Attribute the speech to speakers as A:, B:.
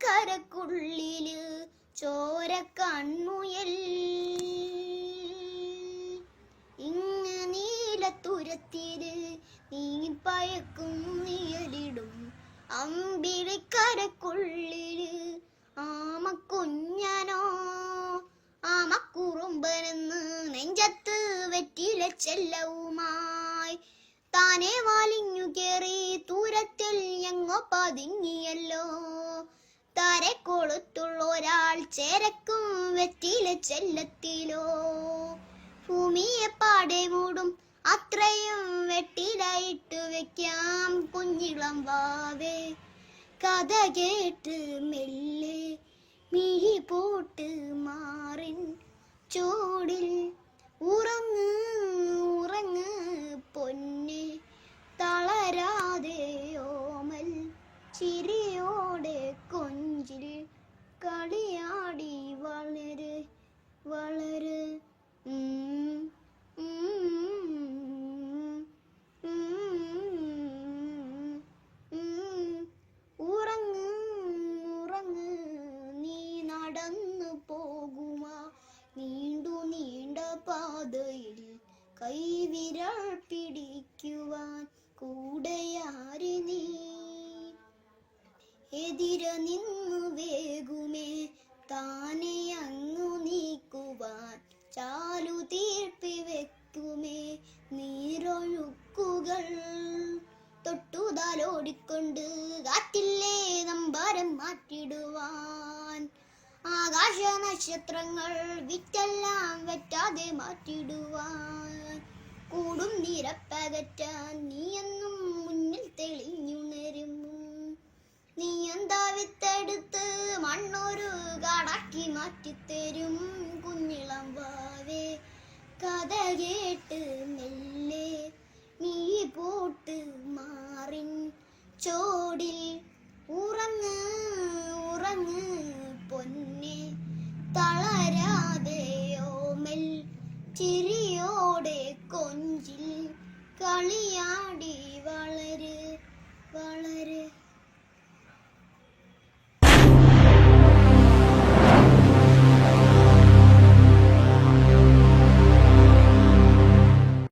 A: കരക്കുള്ളിൽ ചോര കൺമുയൽ ഇങ്ങ നീലത്തുരത്തിൽ നീ പയക്കും നീയലിടും. അമ്പിളിക്കരക്കുള്ളിൽ ആമക്കുഞ്ഞനോ ആമക്കുറുമ്പനെന്ന് നെഞ്ചത്ത് വെറ്റില ചെല്ലവുമായി താനെ വാലിഞ്ഞു കേറി എങ്ങോ പതുങ്ങിയല്ലോ. തര കൊളുത്തുള്ള ഒരാൾ ചേരക്കും വെറ്റില ചെല്ലത്തിലോ. ഭൂമിയെ പാടെ മൂടും അത്രയും വെട്ടിലായിട്ട് വെക്കാം കുഞ്ഞിളം വാവേ. കഥ കേട്ട് മെല്ലെ മിഴി പോട്ട് മാറിൻ. പാതയിൽ കൈവിരൽ പിടിക്കുവാൻ കൂടെയാരി നീ? എതിര നിന്നു വേഗുമേ താനെ അങ്ങു നീക്കുവാൻ ചാലു തീർപ്പി വെക്കുമേ നീരൊഴുക്കുകൾ തൊട്ടുതാലോടിക്കൊണ്ട് കാറ്റില്ലേ നമ്പാരം മാറ്റിടുവാൻ. ആകാശ വിറ്റെല്ലാം വെറ്റാതെ മാറ്റിടുവാൻ കൂടും നിരപ്പകറ്റാൻ നീയെന്നും മുന്നിൽ തെളിഞ്ഞുണരും നീ എന്താ വിത്തെടുത്ത് മണ്ണൊരു കാടാക്കി മാറ്റിത്തരും? കുഞ്ഞിളം വാവേ കഥ കേട്ട് മെല്ലെ നീ പോട്ട് മാറിൻ. ചോടിൽ ഉറങ്ങ് തളരാതെയോമൽ ചിരിയോടെ കൊഞ്ചിൽ കളിയാടി വളര് വളര്